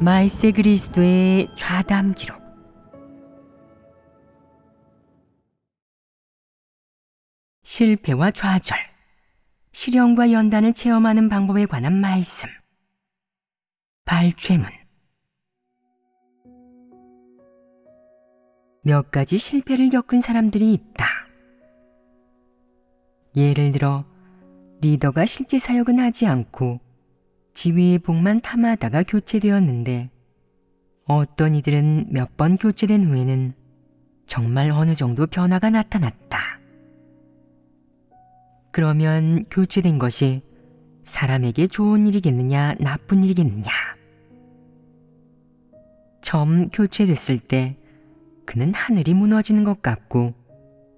마이세 그리스도의 좌담 기록. 실패와 좌절 실현과 연단을 체험하는 방법에 관한 말씀. 발췌문. 몇 가지 실패를 겪은 사람들이 있다. 예를 들어 리더가 실제 사역은 하지 않고 지위의 복만 탐하다가 교체되었는데 어떤 이들은 몇 번 교체된 후에는 정말 어느 정도 변화가 나타났다. 그러면 교체된 것이 사람에게 좋은 일이겠느냐, 나쁜 일이겠느냐? 처음 교체됐을 때 그는 하늘이 무너지는 것 같고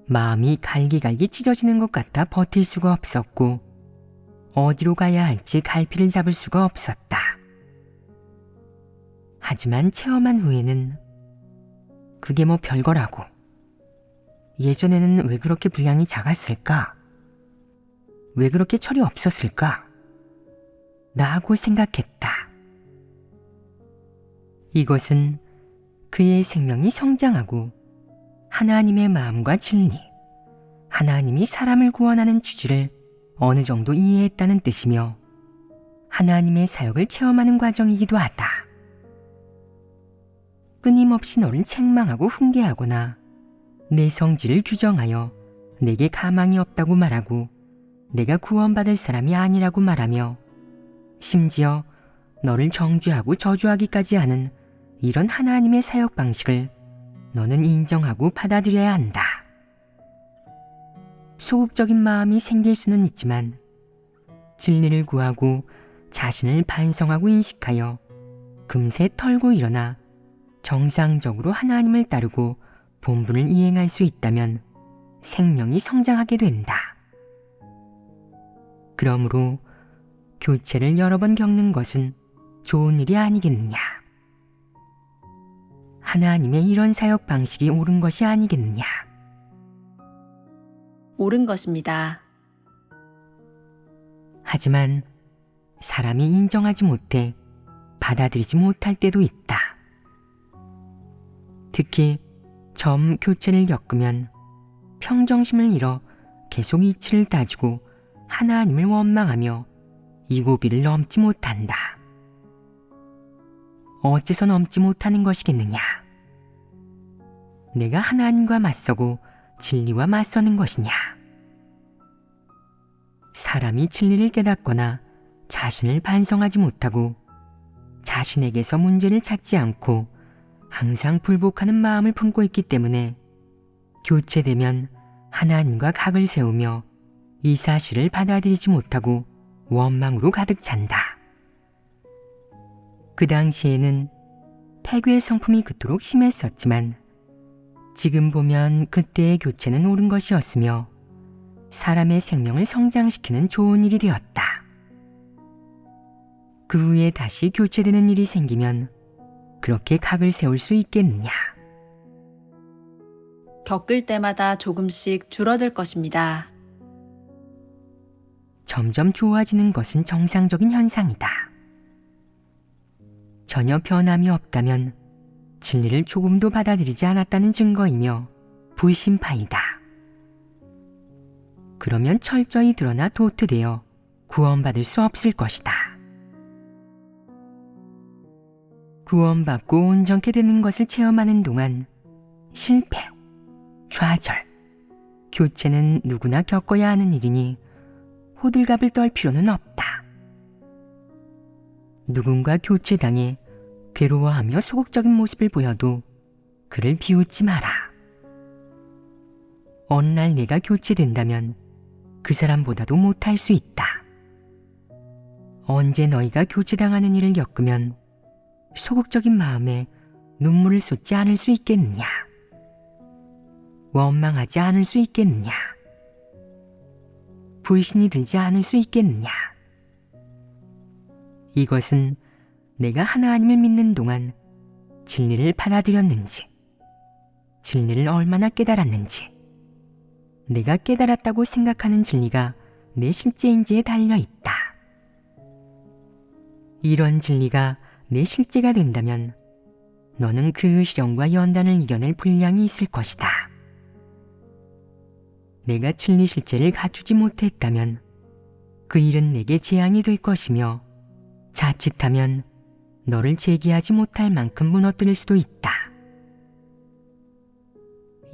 마음이 갈기갈기 찢어지는 것 같아 버틸 수가 없었고 어디로 가야 할지 갈피를 잡을 수가 없었다. 하지만 체험한 후에는 그게 뭐 별거라고. 예전에는 왜 그렇게 분량이 작았을까? 왜 그렇게 철이 없었을까? 라고 생각했다. 이것은 그의 생명이 성장하고 하나님의 마음과 진리, 하나님이 사람을 구원하는 취지를 어느 정도 이해했다는 뜻이며 하나님의 사역을 체험하는 과정이기도 하다. 끊임없이 너를 책망하고 훈계하거나 내 성질을 규정하여 내게 가망이 없다고 말하고 내가 구원받을 사람이 아니라고 말하며 심지어 너를 정죄하고 저주하기까지 하는 이런 하나님의 사역 방식을 너는 인정하고 받아들여야 한다. 소극적인 마음이 생길 수는 있지만 진리를 구하고 자신을 반성하고 인식하여 금세 털고 일어나 정상적으로 하나님을 따르고 본분을 이행할 수 있다면 생명이 성장하게 된다. 그러므로 교체를 여러 번 겪는 것은 좋은 일이 아니겠느냐. 하나님의 이런 사역 방식이 옳은 것이 아니겠느냐. 옳은 것입니다. 하지만 사람이 인정하지 못해 받아들이지 못할 때도 있다. 특히 점 교체를 겪으면 평정심을 잃어 계속 이치를 따지고 하나님을 원망하며 이 고비를 넘지 못한다. 어째서 넘지 못하는 것이겠느냐? 내가 하나님과 맞서고 진리와 맞서는 것이냐? 사람이 진리를 깨닫거나 자신을 반성하지 못하고 자신에게서 문제를 찾지 않고 항상 불복하는 마음을 품고 있기 때문에 교체되면 하나님과 각을 세우며 이 사실을 받아들이지 못하고 원망으로 가득 찬다. 그 당시에는 폐괴의 성품이 그토록 심했었지만 지금 보면 그때의 교체는 옳은 것이었으며 사람의 생명을 성장시키는 좋은 일이 되었다. 그 후에 다시 교체되는 일이 생기면 그렇게 각을 세울 수 있겠느냐? 겪을 때마다 조금씩 줄어들 것입니다. 점점 좋아지는 것은 정상적인 현상이다. 전혀 변함이 없다면 진리를 조금도 받아들이지 않았다는 증거이며 불심파이다. 그러면 철저히 드러나 도트되어 구원받을 수 없을 것이다. 구원받고 온전케 되는 것을 체험하는 동안 실패, 좌절, 교체는 누구나 겪어야 하는 일이니 호들갑을 떨 필요는 없다. 누군가 교체당해 괴로워하며 소극적인 모습을 보여도 그를 비웃지 마라. 어느 날 내가 교체된다면 그 사람보다도 못할 수 있다. 언제 너희가 교체당하는 일을 겪으면 소극적인 마음에 눈물을 쏟지 않을 수 있겠느냐? 원망하지 않을 수 있겠느냐? 불신이 들지 않을 수 있겠느냐? 이것은 내가 하나님을 믿는 동안 진리를 받아들였는지, 진리를 얼마나 깨달았는지, 내가 깨달았다고 생각하는 진리가 내 실제인지에 달려 있다. 이런 진리가 내 실제가 된다면 너는 그 시련과 연단을 이겨낼 분량이 있을 것이다. 내가 진리 실제를 갖추지 못했다면 그 일은 내게 재앙이 될 것이며 자칫하면 너를 제기하지 못할 만큼 무너뜨릴 수도 있다.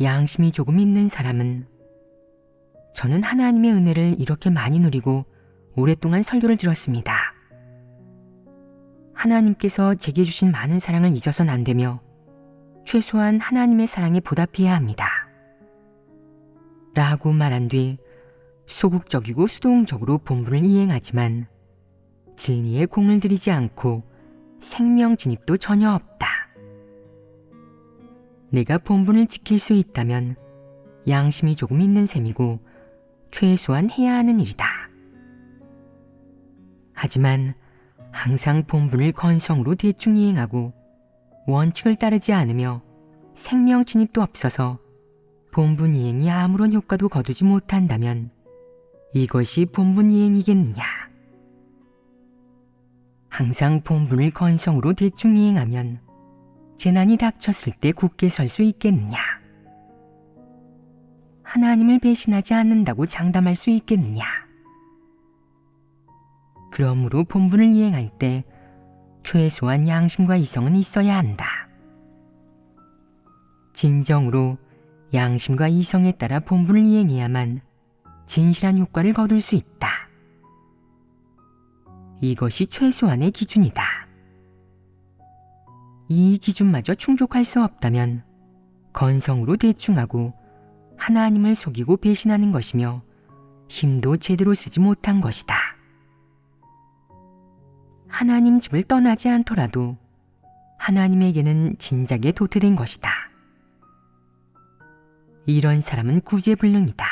양심이 조금 있는 사람은 저는 하나님의 은혜를 이렇게 많이 누리고 오랫동안 설교를 들었습니다. 하나님께서 제게 주신 많은 사랑을 잊어선 안 되며 최소한 하나님의 사랑에 보답해야 합니다. 라고 말한 뒤 소극적이고 수동적으로 본분을 이행하지만 진리에 공을 들이지 않고 생명 진입도 전혀 없다. 내가 본분을 지킬 수 있다면 양심이 조금 있는 셈이고 최소한 해야 하는 일이다. 하지만 항상 본분을 건성으로 대충 이행하고 원칙을 따르지 않으며 생명 진입도 없어서 본분 이행이 아무런 효과도 거두지 못한다면 이것이 본분 이행이겠느냐? 항상 본분을 건성으로 대충 이행하면 재난이 닥쳤을 때 굳게 설 수 있겠느냐? 하나님을 배신하지 않는다고 장담할 수 있겠느냐? 그러므로 본분을 이행할 때 최소한 양심과 이성은 있어야 한다. 진정으로 양심과 이성에 따라 본분을 이행해야만 진실한 효과를 거둘 수 있다. 이것이 최소한의 기준이다. 이 기준마저 충족할 수 없다면 건성으로 대충하고 하나님을 속이고 배신하는 것이며 힘도 제대로 쓰지 못한 것이다. 하나님 집을 떠나지 않더라도 하나님에게는 진작에 도태된 것이다. 이런 사람은 구제불능이다.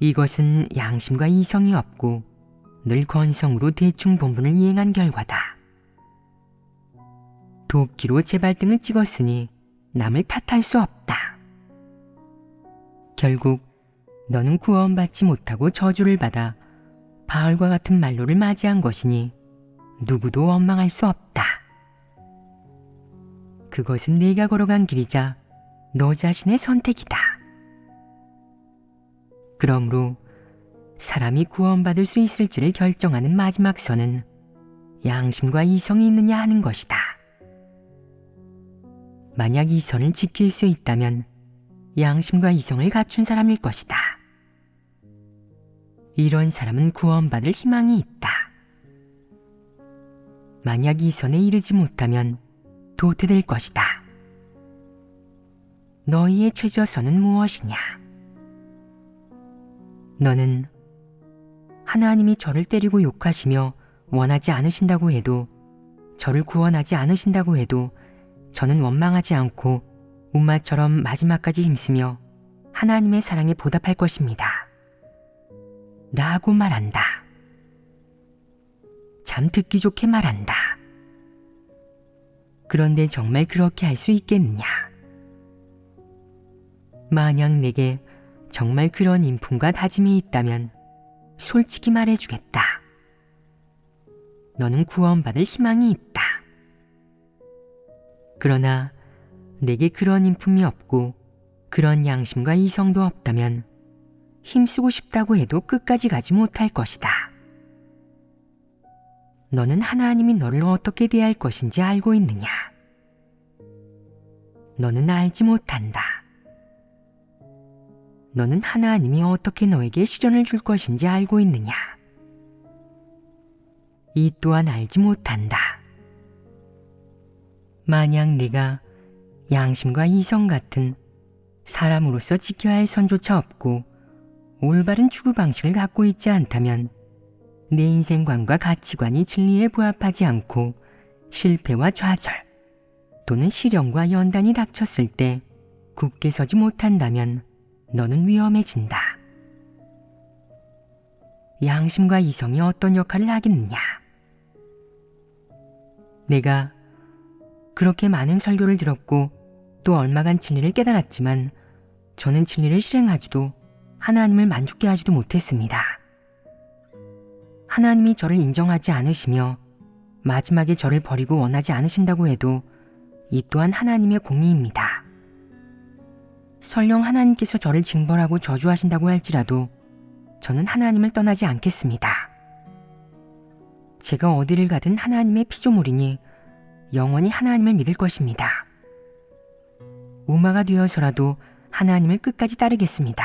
이것은 양심과 이성이 없고 늘 건성으로 대충 본분을 이행한 결과다. 도끼로 재발등을 찍었으니 남을 탓할 수 없다. 결국 너는 구원받지 못하고 저주를 받아 바울과 같은 말로를 맞이한 것이니 누구도 원망할 수 없다. 그것은 네가 걸어간 길이자 너 자신의 선택이다. 그러므로 사람이 구원받을 수 있을지를 결정하는 마지막 선은 양심과 이성이 있느냐 하는 것이다. 만약 이 선을 지킬 수 있다면 양심과 이성을 갖춘 사람일 것이다. 이런 사람은 구원받을 희망이 있다. 만약 이 선에 이르지 못하면 도태될 것이다. 너희의 최저선은 무엇이냐? 너는 하나님이 저를 때리고 욕하시며 원하지 않으신다고 해도 저를 구원하지 않으신다고 해도 저는 원망하지 않고 운마처럼 마지막까지 힘쓰며 하나님의 사랑에 보답할 것입니다. 라고 말한다. 참 듣기 좋게 말한다. 그런데 정말 그렇게 할 수 있겠느냐? 만약 내게 정말 그런 인품과 다짐이 있다면 솔직히 말해주겠다. 너는 구원받을 희망이 있다. 그러나 내게 그런 인품이 없고 그런 양심과 이성도 없다면 힘쓰고 싶다고 해도 끝까지 가지 못할 것이다. 너는 하나님이 너를 어떻게 대할 것인지 알고 있느냐? 너는 알지 못한다. 너는 하나님이 어떻게 너에게 시련을 줄 것인지 알고 있느냐? 이 또한 알지 못한다. 만약 네가 양심과 이성 같은 사람으로서 지켜야 할 선조차 없고 올바른 추구 방식을 갖고 있지 않다면 내 인생관과 가치관이 진리에 부합하지 않고 실패와 좌절 또는 시련과 연단이 닥쳤을 때 굳게 서지 못한다면 너는 위험해진다. 양심과 이성이 어떤 역할을 하겠느냐? 내가 그렇게 많은 설교를 들었고 또 얼마간 진리를 깨달았지만 저는 진리를 실행하지도 하나님을 만족케 하지도 못했습니다. 하나님이 저를 인정하지 않으시며 마지막에 저를 버리고 원하지 않으신다고 해도 이 또한 하나님의 공의입니다. 설령 하나님께서 저를 징벌하고 저주하신다고 할지라도 저는 하나님을 떠나지 않겠습니다. 제가 어디를 가든 하나님의 피조물이니 영원히 하나님을 믿을 것입니다. 우마가 되어서라도 하나님을 끝까지 따르겠습니다.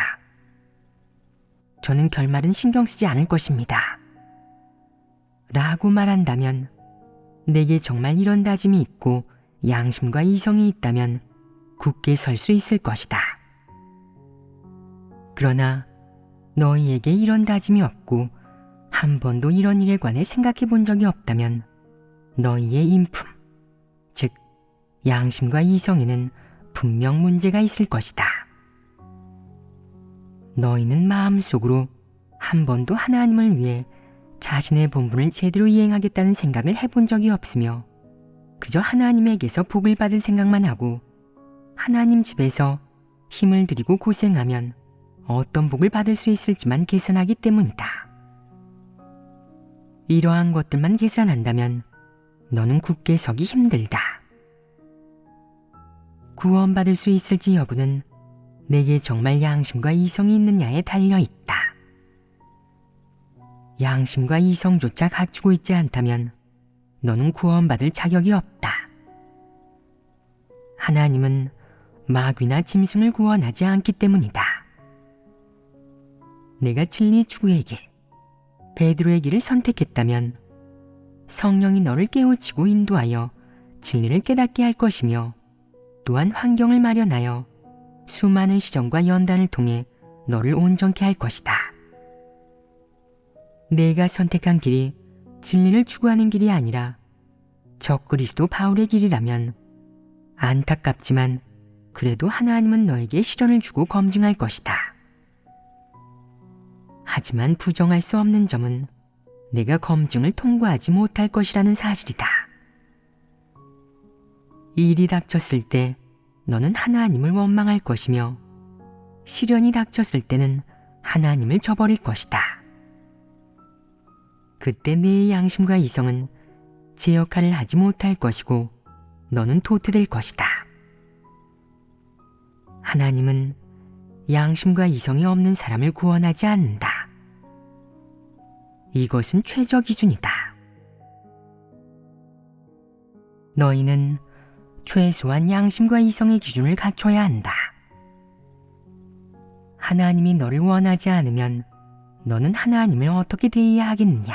저는 결말은 신경 쓰지 않을 것입니다. 라고 말한다면 내게 정말 이런 다짐이 있고 양심과 이성이 있다면 굳게 설 수 있을 것이다. 그러나 너희에게 이런 다짐이 없고 한 번도 이런 일에 관해 생각해 본 적이 없다면 너희의 인품, 즉 양심과 이성에는 분명 문제가 있을 것이다. 너희는 마음속으로 한 번도 하나님을 위해 자신의 본분을 제대로 이행하겠다는 생각을 해본 적이 없으며 그저 하나님에게서 복을 받을 생각만 하고 하나님 집에서 힘을 들이고 고생하면 어떤 복을 받을 수 있을지만 계산하기 때문이다. 이러한 것들만 계산한다면 너는 굳게 서기 힘들다. 구원받을 수 있을지 여부는 내게 정말 양심과 이성이 있느냐에 달려 있다. 양심과 이성조차 갖추고 있지 않다면 너는 구원받을 자격이 없다. 하나님은 마귀나 짐승을 구원하지 않기 때문이다. 내가 진리 추구에게 베드로의 길을 선택했다면 성령이 너를 깨우치고 인도하여 진리를 깨닫게 할 것이며 또한 환경을 마련하여 수많은 시련과 연단을 통해 너를 온전케 할 것이다. 내가 선택한 길이 진리를 추구하는 길이 아니라 적그리스도 바울의 길이라면 안타깝지만 그래도 하나님은 너에게 시련을 주고 검증할 것이다. 하지만 부정할 수 없는 점은 내가 검증을 통과하지 못할 것이라는 사실이다. 일이 닥쳤을 때 너는 하나님을 원망할 것이며 시련이 닥쳤을 때는 하나님을 저버릴 것이다. 그때 내 양심과 이성은 제 역할을 하지 못할 것이고 너는 도태될 것이다. 하나님은 양심과 이성이 없는 사람을 구원하지 않는다. 이것은 최저 기준이다. 너희는 최소한 양심과 이성의 기준을 갖춰야 한다. 하나님이 너를 원하지 않으면 너는 하나님을 어떻게 대해야 하겠느냐?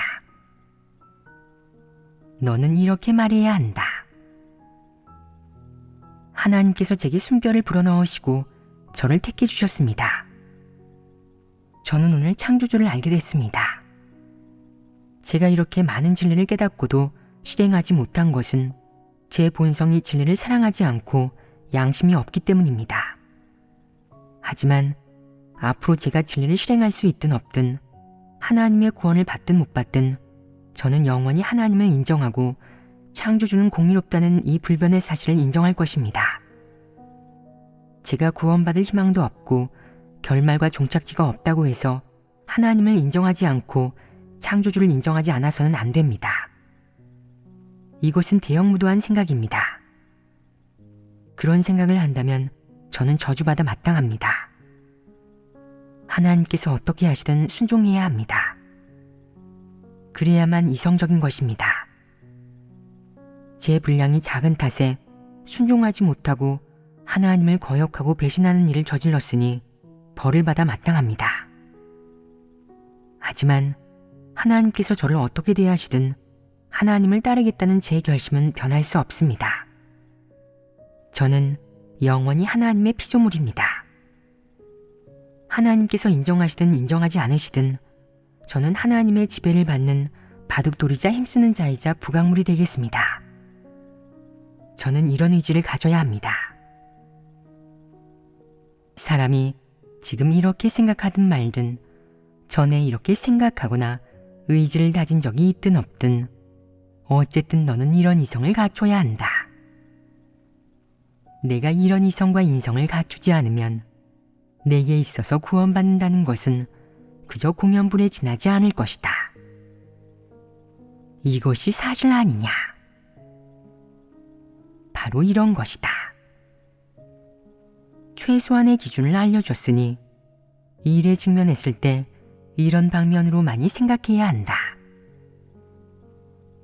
너는 이렇게 말해야 한다. 하나님께서 제게 숨결을 불어넣으시고 저를 택해 주셨습니다. 저는 오늘 창조주를 알게 됐습니다. 제가 이렇게 많은 진리를 깨닫고도 실행하지 못한 것은 제 본성이 진리를 사랑하지 않고 양심이 없기 때문입니다. 하지만 앞으로 제가 진리를 실행할 수 있든 없든 하나님의 구원을 받든 못 받든 저는 영원히 하나님을 인정하고 창조주는 공의롭다는 이 불변의 사실을 인정할 것입니다. 제가 구원받을 희망도 없고 결말과 종착지가 없다고 해서 하나님을 인정하지 않고 창조주를 인정하지 않아서는 안 됩니다. 이것은 대형무도한 생각입니다. 그런 생각을 한다면 저는 저주받아 마땅합니다. 하나님께서 어떻게 하시든 순종해야 합니다. 그래야만 이성적인 것입니다. 제 분량이 작은 탓에 순종하지 못하고 하나님을 거역하고 배신하는 일을 저질렀으니 벌을 받아 마땅합니다. 하지만 하나님께서 저를 어떻게 대하시든 하나님을 따르겠다는 제 결심은 변할 수 없습니다. 저는 영원히 하나님의 피조물입니다. 하나님께서 인정하시든 인정하지 않으시든 저는 하나님의 지배를 받는 바둑돌이자 힘쓰는 자이자 부강물이 되겠습니다. 저는 이런 의지를 가져야 합니다. 사람이 지금 이렇게 생각하든 말든 전에 이렇게 생각하거나 의지를 다진 적이 있든 없든 어쨌든 너는 이런 이성을 갖춰야 한다. 내가 이런 이성과 인성을 갖추지 않으면 내게 있어서 구원받는다는 것은 그저 공연불에 지나지 않을 것이다. 이것이 사실 아니냐? 바로 이런 것이다. 최소한의 기준을 알려줬으니 일에 직면했을 때 이런 방면으로 많이 생각해야 한다.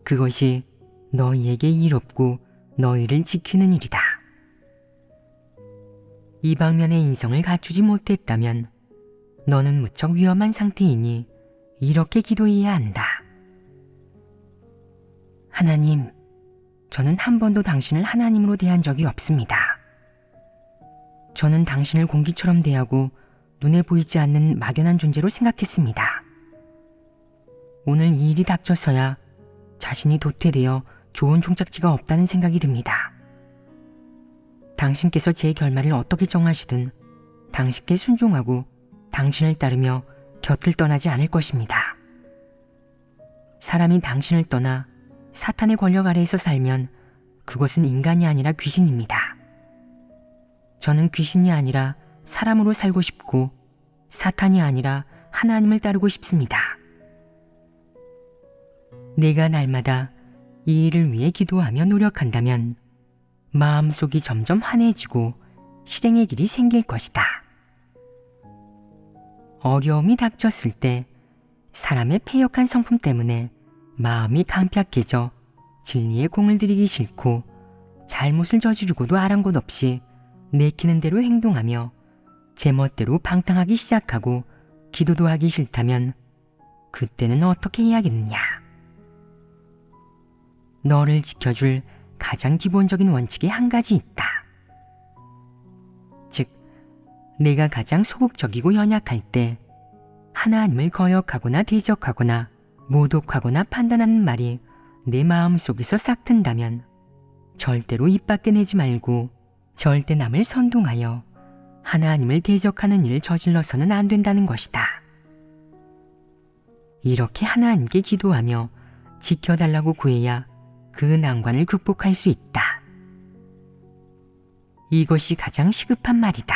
그것이 너희에게 이롭고 너희를 지키는 일이다. 이 방면의 인성을 갖추지 못했다면 너는 무척 위험한 상태이니 이렇게 기도해야 한다. 하나님, 저는 한 번도 당신을 하나님으로 대한 적이 없습니다. 저는 당신을 공기처럼 대하고 눈에 보이지 않는 막연한 존재로 생각했습니다. 오늘 이 일이 닥쳐서야 자신이 도태되어 좋은 종착지가 없다는 생각이 듭니다. 당신께서 제 결말을 어떻게 정하시든 당신께 순종하고 당신을 따르며 곁을 떠나지 않을 것입니다. 사람이 당신을 떠나 사탄의 권력 아래에서 살면 그것은 인간이 아니라 귀신입니다. 저는 귀신이 아니라 사람으로 살고 싶고 사탄이 아니라 하나님을 따르고 싶습니다. 내가 날마다 이 일을 위해 기도하며 노력한다면 마음속이 점점 환해지고 실행의 길이 생길 것이다. 어려움이 닥쳤을 때 사람의 패역한 성품 때문에 마음이 강팍해져 진리에 공을 들이기 싫고 잘못을 저지르고도 아랑곳 없이 내키는 대로 행동하며 제멋대로 방탕하기 시작하고 기도도 하기 싫다면 그때는 어떻게 해야겠느냐? 너를 지켜줄 가장 기본적인 원칙이 한 가지 있다. 즉, 내가 가장 소극적이고 연약할 때 하나님을 거역하거나 대적하거나 모독하거나 판단하는 말이 내 마음 속에서 싹 튼다면 절대로 입 밖에 내지 말고 절대 남을 선동하여 하나님을 대적하는 일을 저질러서는 안 된다는 것이다. 이렇게 하나님께 기도하며 지켜달라고 구해야 그 난관을 극복할 수 있다. 이것이 가장 시급한 말이다.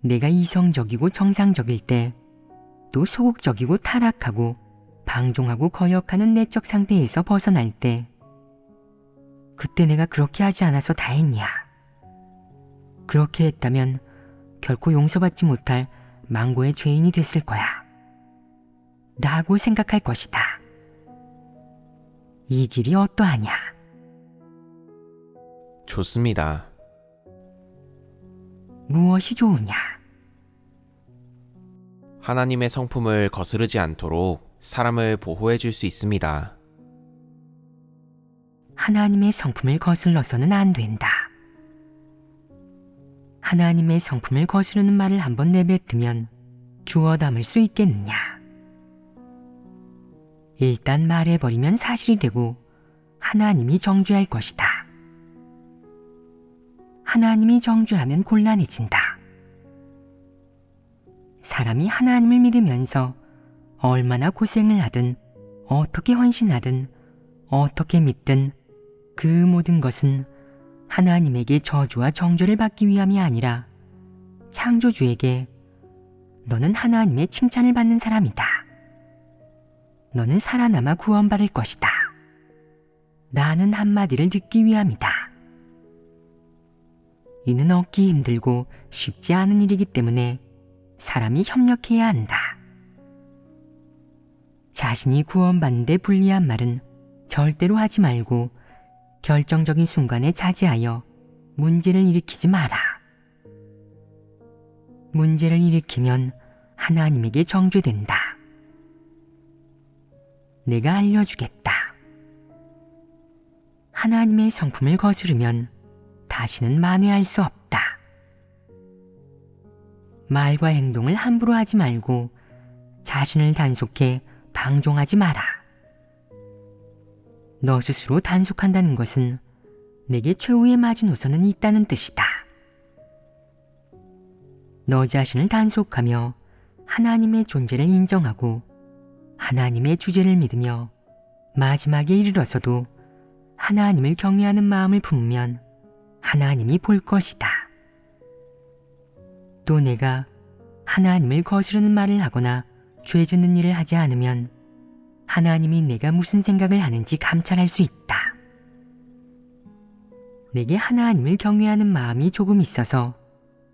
내가 이성적이고 정상적일 때, 또 소극적이고 타락하고 방종하고 거역하는 내적 상태에서 벗어날 때, 그때 내가 그렇게 하지 않아서 다행이야. 그렇게 했다면 결코 용서받지 못할 망고의 죄인이 됐을 거야. 라고 생각할 것이다. 이 길이 어떠하냐? 좋습니다. 무엇이 좋으냐? 하나님의 성품을 거스르지 않도록 사람을 보호해 줄 수 있습니다. 하나님의 성품을 거슬러서는 안 된다. 하나님의 성품을 거스르는 말을 한번 내뱉으면 주워 담을 수 있겠느냐? 일단 말해버리면 사실이 되고 하나님이 정죄할 것이다. 하나님이 정죄하면 곤란해진다. 사람이 하나님을 믿으면서 얼마나 고생을 하든 어떻게 헌신하든 어떻게 믿든 그 모든 것은 하나님에게 저주와 정죄를 받기 위함이 아니라 창조주에게 너는 하나님의 칭찬을 받는 사람이다. 너는 살아남아 구원받을 것이다. 라는 한마디를 듣기 위함이다. 이는 얻기 힘들고 쉽지 않은 일이기 때문에 사람이 협력해야 한다. 자신이 구원받는데 불리한 말은 절대로 하지 말고 결정적인 순간에 자제하여 문제를 일으키지 마라. 문제를 일으키면 하나님에게 정죄된다. 내가 알려주겠다. 하나님의 성품을 거스르면 다시는 만회할 수 없다. 말과 행동을 함부로 하지 말고 자신을 단속해 방종하지 마라. 너 스스로 단속한다는 것은 내게 최후의 마지노선은 있다는 뜻이다. 너 자신을 단속하며 하나님의 존재를 인정하고 하나님의 주제를 믿으며 마지막에 이르러서도 하나님을 경외하는 마음을 품으면 하나님이 볼 것이다. 또 내가 하나님을 거스르는 말을 하거나 죄 짓는 일을 하지 않으면 하나님이 내가 무슨 생각을 하는지 감찰할 수 있다. 내게 하나님을 경외하는 마음이 조금 있어서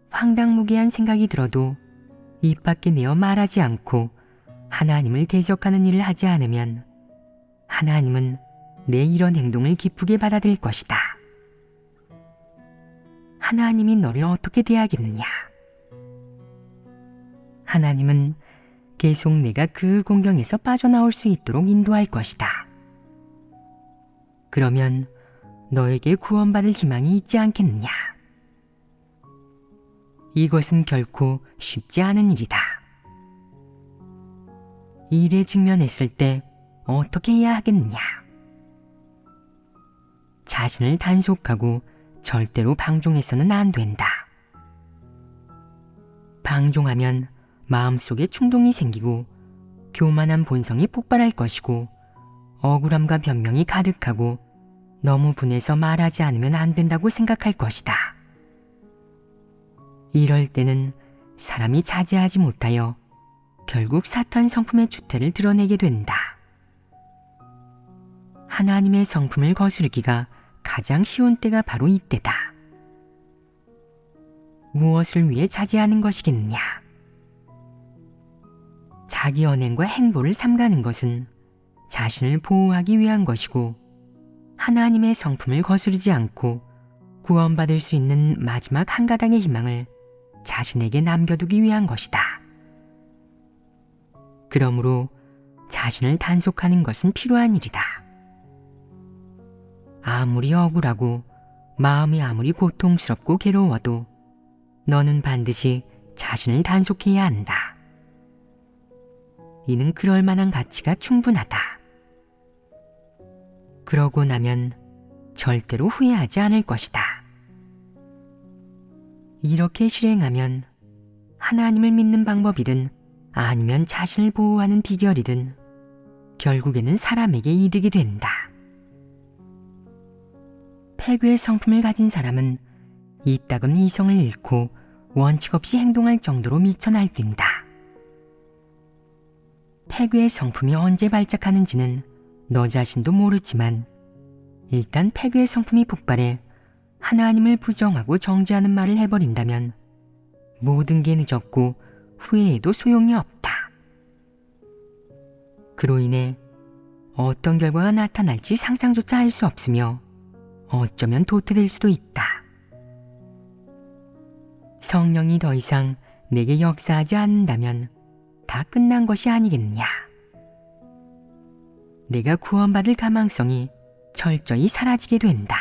황당무계한 생각이 들어도 입 밖에 내어 말하지 않고 하나님을 대적하는 일을 하지 않으면 하나님은 내 이런 행동을 기쁘게 받아들일 것이다. 하나님이 너를 어떻게 대하겠느냐? 하나님은 계속 내가 그 공경에서 빠져나올 수 있도록 인도할 것이다. 그러면 너에게 구원받을 희망이 있지 않겠느냐? 이것은 결코 쉽지 않은 일이다. 일에 직면했을 때 어떻게 해야 하겠느냐? 자신을 단속하고 절대로 방종해서는 안 된다. 방종하면 마음속에 충동이 생기고 교만한 본성이 폭발할 것이고 억울함과 변명이 가득하고 너무 분해서 말하지 않으면 안 된다고 생각할 것이다. 이럴 때는 사람이 자제하지 못하여 결국 사탄 성품의 주태를 드러내게 된다. 하나님의 성품을 거스르기가 가장 쉬운 때가 바로 이때다. 무엇을 위해 자제하는 것이겠느냐? 자기 언행과 행보를 삼가는 것은 자신을 보호하기 위한 것이고 하나님의 성품을 거스르지 않고 구원받을 수 있는 마지막 한 가닥의 희망을 자신에게 남겨두기 위한 것이다. 그러므로 자신을 단속하는 것은 필요한 일이다. 아무리 억울하고 마음이 아무리 고통스럽고 괴로워도 너는 반드시 자신을 단속해야 한다. 이는 그럴 만한 가치가 충분하다. 그러고 나면 절대로 후회하지 않을 것이다. 이렇게 실행하면 하나님을 믿는 방법이든 아니면 자신을 보호하는 비결이든 결국에는 사람에게 이득이 된다. 폐괴의 성품을 가진 사람은 이따금 이성을 잃고 원칙 없이 행동할 정도로 미쳐 날뛴다. 폐괴의 성품이 언제 발작하는지는 너 자신도 모르지만 일단 폐괴의 성품이 폭발해 하나님을 부정하고 정죄하는 말을 해버린다면 모든 게 늦었고 후회해도 소용이 없다. 그로 인해 어떤 결과가 나타날지 상상조차 할 수 없으며 어쩌면 도태될 수도 있다. 성령이 더 이상 내게 역사하지 않는다면 다 끝난 것이 아니겠느냐. 내가 구원받을 가망성이 철저히 사라지게 된다.